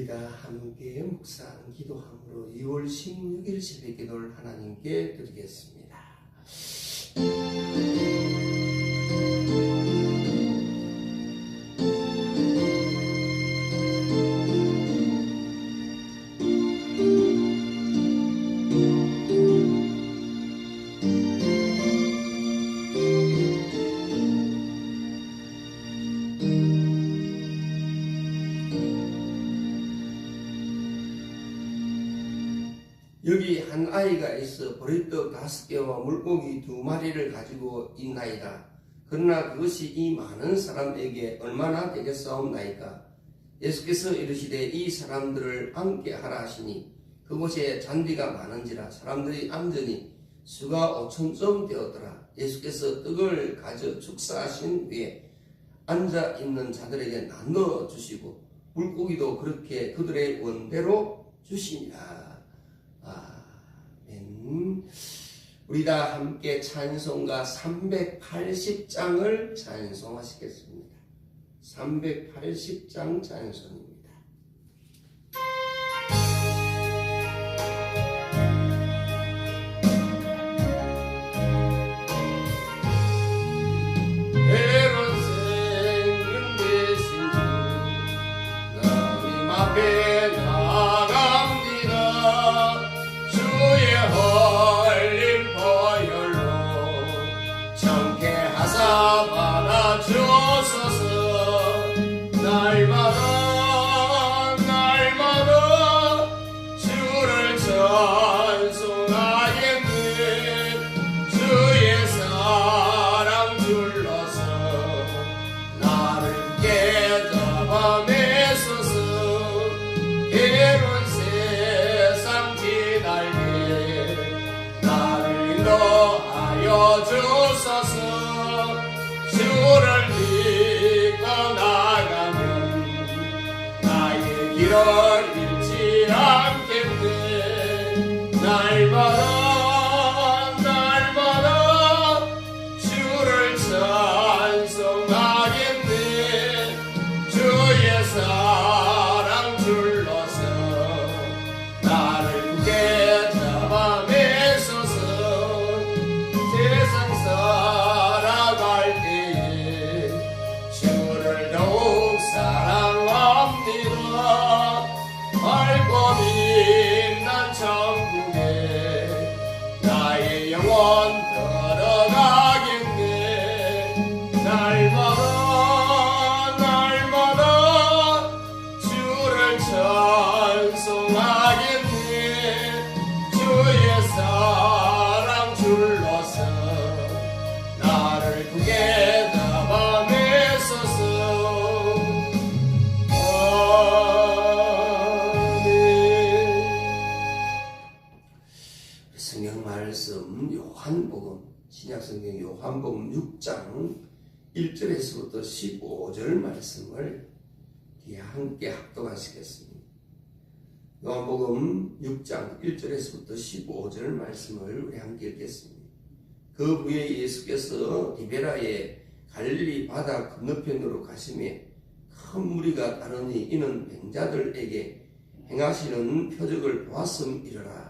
우리가 함께 묵상 기도함으로 2월 16일 새벽 기도를 하나님께 드리겠습니다. 여기 한 아이가 있어 보리떡 다섯 개와 물고기 두 마리를 가지고 있나이다. 그러나 그것이 이 많은 사람에게 얼마나 되겠사옵나이까? 예수께서 이르시되 이 사람들을 함께 하라 하시니 그곳에 잔디가 많은지라 사람들이 앉으니 수가 오천쯤 되었더라. 예수께서 떡을 가져 축사하신 후에 앉아 있는 자들에게 나눠 주시고 물고기도 그렇게 그들의 원대로 주시니라. 아멘. 우리 다 함께 찬송가 380장을 찬송하시겠습니다. 380장 찬송입니다. 요한복음 신약성경 요한복음 6장 1절에서부터 15절 말씀을 함께 합독하시겠습니다. 요한복음 6장 1절에서부터 15절 말씀을 우리 함께 읽겠습니다. 그 후에 예수께서 디베라의 갈릴리 바다 건너편으로 가심에 큰 무리가 따르니 이는 맹자들에게 행하시는 표적을 보았음이러라.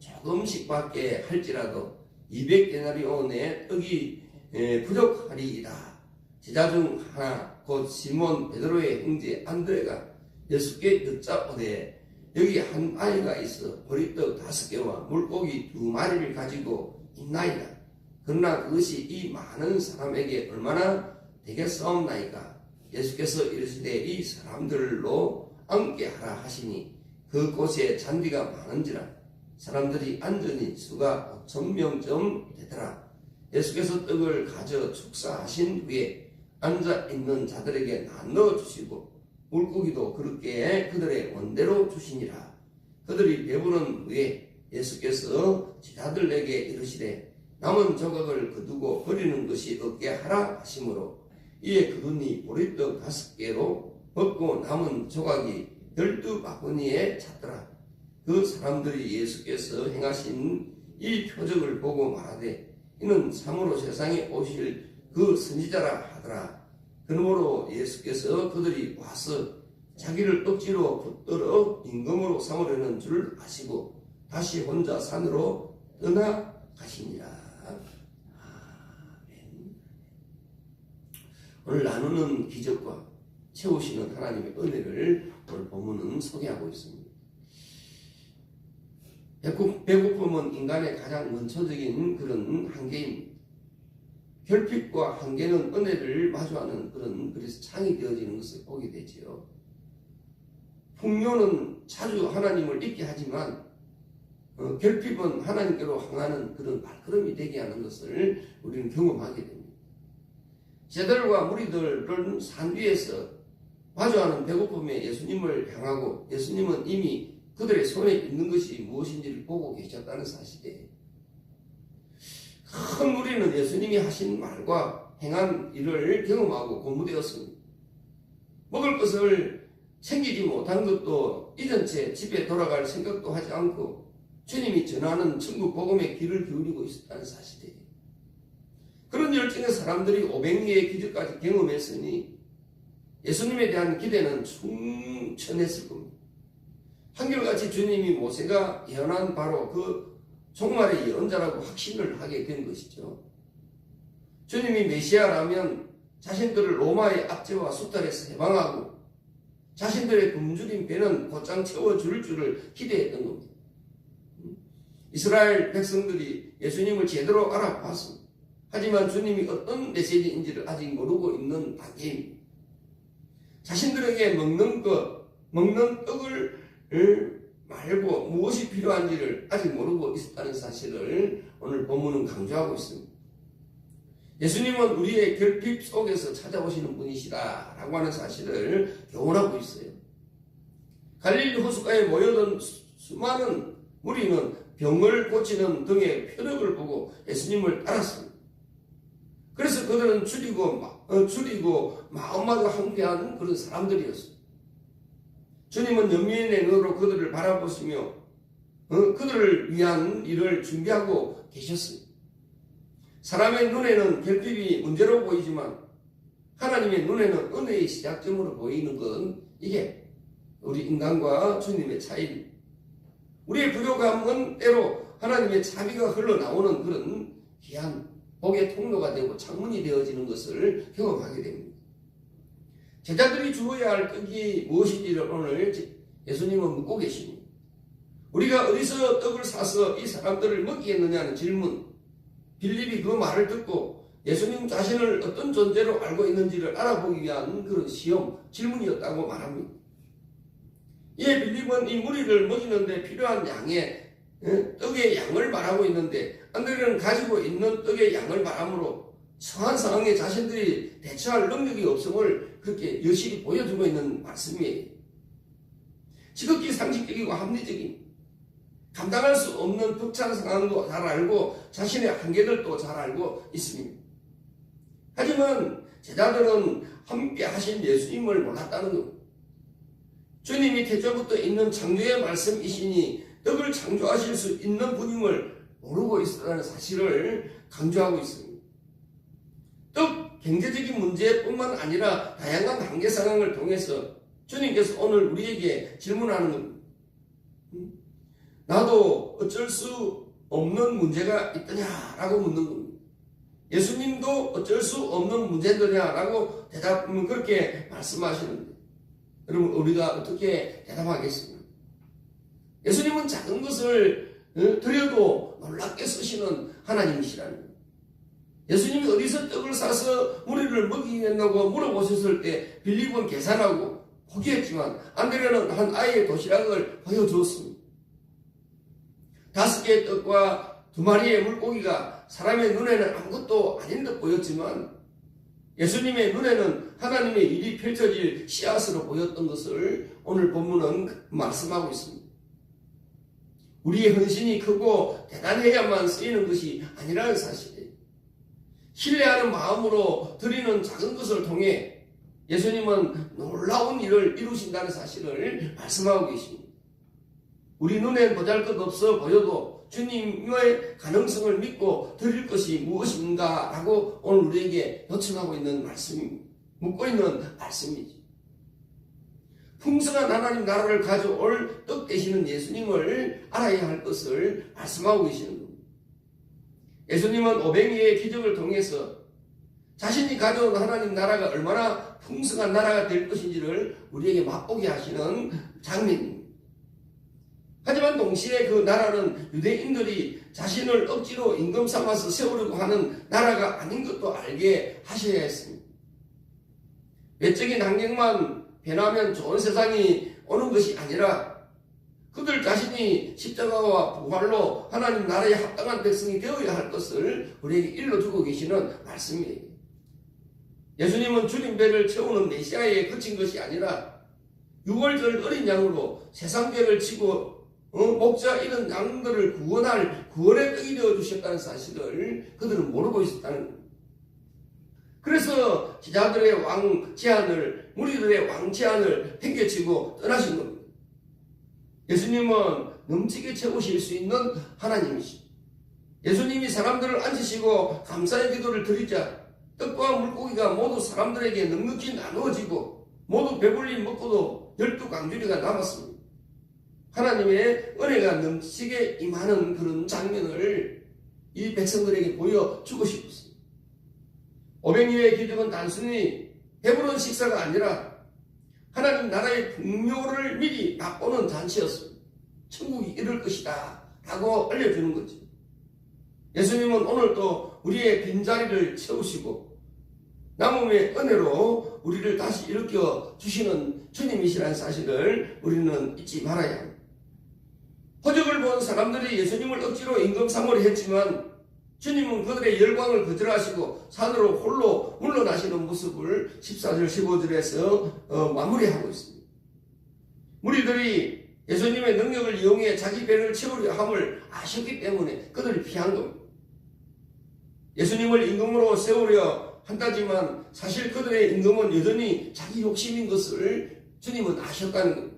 조금씩밖에 할지라도 200데나리온의 떡이 에, 부족하리이다. 제자 중 하나 곧 시몬 베드로의 형제 안드레가 예수께 여짜오되 여기 한 아이가 있어 보리떡 다섯 개와 물고기 두 마리를 가지고 있나이다. 그러나 그것이 이 많은 사람에게 얼마나 되겠사옵나이까? 예수께서 이르시되 이 사람들로 함께 하라 하시니 그곳에 잔디가 많은지라 사람들이 앉으니 수가 5천 명쯤 되더라. 예수께서 떡을 가져 축사하신 후에 앉아 있는 자들에게 나눠 주시고 물고기도 그렇게 그들의 원대로 주시니라. 그들이 배부른 후에 예수께서 제자들에게 이르시되 남은 조각을 거두고 버리는 것이 없게 하라 하심으로 이에 그분이 보리떡 다섯 개로 먹고 남은 조각이 열두 바구니에 찼더라. 그 사람들이 예수께서 행하신 이 표적을 보고 말하되 이는 참으로 세상에 오실 그 선지자라 하더라. 그러므로 예수께서 그들이 와서 자기를 억지로 붙들어 임금으로 삼으려는 줄 아시고 다시 혼자 산으로 떠나 가시니라. 아멘. 오늘 나누는 기적과 채우시는 하나님의 은혜를 오늘 본문은 소개하고 있습니다. 배고, 배고픔은 인간의 가장 원초적인 그런 한계입니다. 결핍과 한계는 은혜를 마주하는 그런 그래서 창이 되어지는 것을 보게 되지요. 풍요는 자주 하나님을 잊게 하지만 어, 결핍은 하나님께로 향하는 그런 발걸음이 되게 하는 것을 우리는 경험하게 됩니다. 제들과 무리들은 산 위에서 마주하는 배고픔에 예수님을 향하고 예수님은 이미 그들의 손에 있는 것이 무엇인지를 보고 계셨다는 사실이에요. 큰 무리는 예수님이 하신 말과 행한 일을 경험하고 고무되었습니다. 먹을 것을 챙기지 못한 것도 잊은 채 집에 돌아갈 생각도 하지 않고 주님이 전하는 천국 복음의 귀를 기울이고 있었다는 사실이에요. 그런 열정의 사람들이 500리의 기적까지 경험했으니 예수님에 대한 기대는 충천했을 겁니다. 한결같이 주님이 모세가 예언한 바로 그 종말의 예언자라고 확신을 하게 된 것이죠. 주님이 메시아라면 자신들을 로마의 압제와 수탈에서 해방하고 자신들의 굶주린 배는 곧장 채워줄 줄을 기대했던 겁니다. 이스라엘 백성들이 예수님을 제대로 알아봤습니다. 하지만 주님이 어떤 메시지인지를 아직 모르고 있는 단계입니다. 자신들에게 먹는 것, 먹는 떡을 말고 무엇이 필요한지를 아직 모르고 있었다는 사실을 오늘 본문은 강조하고 있습니다. 예수님은 우리의 결핍 속에서 찾아오시는 분이시다 라고 하는 사실을 교훈하고 있어요. 갈릴리 호숫가에 모여든 수많은 무리는 병을 고치는 등의 표적을 보고 예수님을 따랐습니다. 그래서 그들은 줄이고, 어, 줄이고 마음마다 함께하는 그런 사람들이었습니다. 주님은 연민의 눈으로 그들을 바라보시며 어, 그들을 위한 일을 준비하고 계셨습니다. 사람의 눈에는 결핍이 문제로 보이지만 하나님의 눈에는 은혜의 시작점으로 보이는 건 이게 우리 인간과 주님의 차이입니다. 우리의 부족함은 때로 하나님의 자비가 흘러나오는 그런 귀한 복의 통로가 되고 창문이 되어지는 것을 경험하게 됩니다. 제자들이 주어야 할 떡이 무엇인지를 오늘 예수님은 묻고 계십니다. 우리가 어디서 떡을 사서 이 사람들을 먹이겠느냐는 질문. 빌립이 그 말을 듣고 예수님 자신을 어떤 존재로 알고 있는지를 알아보기 위한 그런 시험, 질문이었다고 말합니다. 이에 빌립은 이 무리를 먹이는데 필요한 양의 떡의 양을 말하고 있는데 안드레는 가지고 있는 떡의 양을 말하므로 성한 상황에 자신들이 대처할 능력이 없음을 그렇게 여실히 보여주고 있는 말씀이에요. 지극히 상식적이고 합리적인 감당할 수 없는 벅찬 상황도 잘 알고 자신의 한계들도 잘 알고 있습니다. 하지만 제자들은 함께 하신 예수님을 몰랐다는 겁니다. 주님이 태초부터 있는 창조의 말씀이시니 떡을 창조하실 수 있는 분임을 모르고 있었다는 사실을 강조하고 있습니다. 떡 경제적인 문제뿐만 아니라 다양한 한계 상황을 통해서 주님께서 오늘 우리에게 질문하는 겁니다. 나도 어쩔 수 없는 문제가 있더냐라고 묻는 겁니다. 예수님도 어쩔 수 없는 문제더냐라고 대답, 그렇게 말씀하시는데, 여러분, 우리가 어떻게 대답하겠습니까? 예수님은 작은 것을 어, 드려도 놀랍게 쓰시는 하나님이시라는 거 예수님이 어디서 떡을 사서 무리를 먹이겠냐고 물어보셨을 때 빌립은 계산하고 포기했지만 안드레는 한 아이의 도시락을 보여주었습니다. 다섯 개의 떡과 두 마리의 물고기가 사람의 눈에는 아무것도 아닌 듯 보였지만 예수님의 눈에는 하나님의 일이 펼쳐질 씨앗으로 보였던 것을 오늘 본문은 말씀하고 있습니다. 우리의 헌신이 크고 대단해야만 쓰이는 것이 아니라는 사실이에요. 신뢰하는 마음으로 드리는 작은 것을 통해 예수님은 놀라운 일을 이루신다는 사실을 말씀하고 계십니다. 우리 눈엔 보잘 것 없어 보여도 주님의 가능성을 믿고 드릴 것이 무엇인가 라고 오늘 우리에게 요청하고 있는 말씀입니다. 묻고 있는 말씀이지. 풍성한 하나님 나라를 가져올 떡 되시는 예수님을 알아야 할 것을 말씀하고 계시는. 예수님은 오뱅이의 기적을 통해서 자신이 가져온 하나님 나라가 얼마나 풍성한 나라가 될 것인지를 우리에게 맛보게 하시는 장면입니다. 하지만 동시에 그 나라는 유대인들이 자신을 억지로 임금 삼아서 세우려고 하는 나라가 아닌 것도 알게 하셔야 했습니다. 외적인 환경만 변하면 좋은 세상이 오는 것이 아니라 그들 자신이 십자가와 부활로 하나님 나라에 합당한 백성이 되어야 할 것을 우리에게 일러주고 계시는 말씀이에요. 예수님은 주님 배를 채우는 메시아에 그친 것이 아니라 6월절 어린 양으로 세상 배를 치고 어, 목자 이런 양들을 구원할 구원의 떡이 되어 주셨다는 사실을 그들은 모르고 있었다는. 그래서 제자들의 왕 제안을 무리들의 왕 제안을 행겨치고 떠나신 겁니다. 예수님은 넘치게 채우실 수 있는 하나님이시. 예수님이 사람들을 앉히시고 감사의 기도를 드리자 떡과 물고기가 모두 사람들에게 넉넉히 나누어지고 모두 배불리 먹고도 열두 강주리가 남았습니다. 하나님의 은혜가 넘치게 임하는 그런 장면을 이 백성들에게 보여주고 싶었습니다. 오백리의 기적은 단순히 배부른 식사가 아니라 하나님 나라의 풍요를 미리 맛보는 잔치였습니다. 천국이 이럴 것이다 라고 알려주는 거죠. 예수님은 오늘도 우리의 빈자리를 채우시고 남음의 은혜로 우리를 다시 일으켜 주시는 주님이시라는 사실을 우리는 잊지 말아야 합니다. 호적을 본 사람들이 예수님을 억지로 임금 삼으려 했지만 주님은 그들의 열광을 거절하시고 산으로 홀로 물러나시는 모습을 14절 15절에서 어, 마무리하고 있습니다. 무리들이 예수님의 능력을 이용해 자기 배를 채우려 함을 아셨기 때문에 그들이 피한 겁니다. 예수님을 임금으로 세우려 한다지만 사실 그들의 임금은 여전히 자기 욕심인 것을 주님은 아셨다는 겁니다.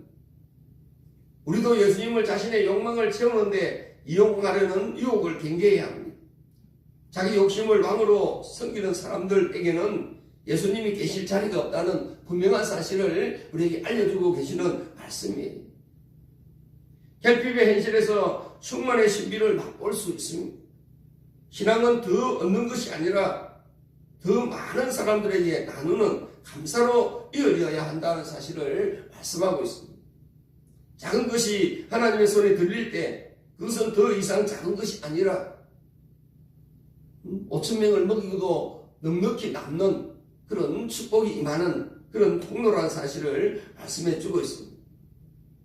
우리도 예수님을 자신의 욕망을 채우는데 이용하려는 유혹을 경계해야 합니다. 자기 욕심을 왕으로 섬기는 사람들에게는 예수님이 계실 자리가 없다는 분명한 사실을 우리에게 알려주고 계시는 말씀이에요. 결핍의 현실에서 충만의 신비를 맛볼 수 있습니다. 신앙은 더 얻는 것이 아니라 더 많은 사람들에게 나누는 감사로 이어져야 한다는 사실을 말씀하고 있습니다. 작은 것이 하나님의 손에 들릴 때 그것은 더 이상 작은 것이 아니라 5천 명을 먹이고도 넉넉히 남는 그런 축복이 임하는 그런 통로라는 사실을 말씀해 주고 있습니다.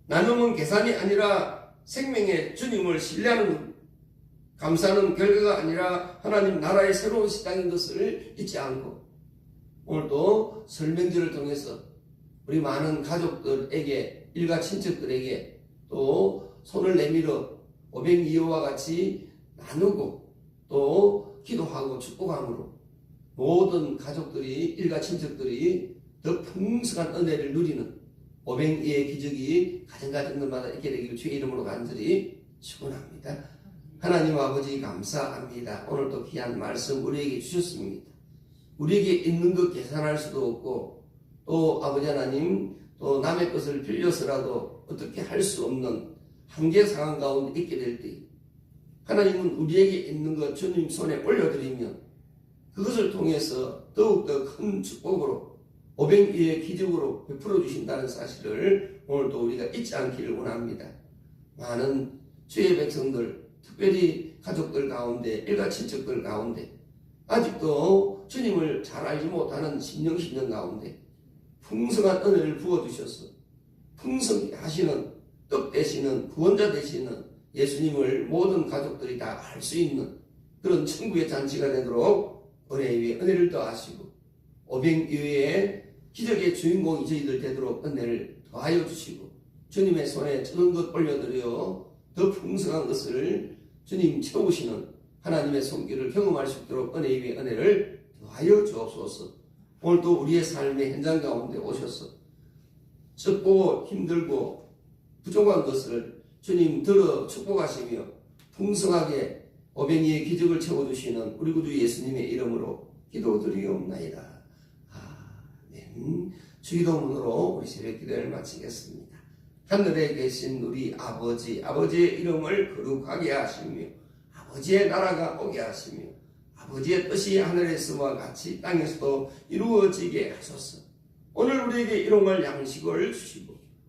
나눔은 계산이 아니라 생명의 주님을 신뢰하는 겁니다. 감사는 결과가 아니라 하나님 나라의 새로운 시장인 것을 잊지 않고 오늘도 설명지를 통해서 우리 많은 가족들에게 일가 친척들에게 또 손을 내밀어 오백이호와 같이 나누고 또 기도하고 축복함으로 모든 가족들이 일가 친척들이 더 풍성한 은혜를 누리는 오백이의 기적이 가정가 정들마다 있게 되기를 주의 이름으로 간절히 축원합니다. 하나님 아버지 감사합니다. 오늘도 귀한 말씀 우리에게 주셨습니다. 우리에게 있는 것 계산할 수도 없고 또 아버지 하나님 또 남의 것을 빌려서라도 어떻게 할 수 없는 한계 상황 가운데 있게 될 때 하나님은 우리에게 있는 것 주님 손에 올려드리면 그것을 통해서 더욱더 큰 축복으로 오병이의 기적으로 베풀어 주신다는 사실을 오늘도 우리가 잊지 않기를 원합니다. 많은 주의 백성들, 특별히 가족들 가운데, 일가 친척들 가운데 아직도 주님을 잘 알지 못하는 심령 가운데 풍성한 은혜를 부어주셔서 풍성히 하시는 떡 되시는 구원자 되시는 예수님을 모든 가족들이 다 알 수 있는 그런 천국의 잔치가 되도록 은혜 위에 은혜를 더하시고 오병이어의 기적의 주인공이 저희들 되도록 은혜를 더하여 주시고 주님의 손에 적은 것 올려드려 더 풍성한 것을 주님 채우시는 하나님의 손길을 경험할 수 있도록 은혜 위에 은혜를 더하여 주옵소서. 오늘도 우리의 삶의 현장 가운데 오셔서 썩고 힘들고 부족한 것을 주님 들어 축복하시며 풍성하게 오병이의 기적을 채워주시는 우리 구주 예수님의 이름으로 기도드리옵나이다. 아멘. 주기도문으로 우리 새벽 기도를 마치겠습니다. 하늘에 계신 우리 아버지, 아버지의 이름을 거룩하게 하시며 아버지의 나라가 오게 하시며 아버지의 뜻이 하늘에서와 같이 땅에서도 이루어지게 하소서. 오늘 우리에게 일용할 양식을 주시고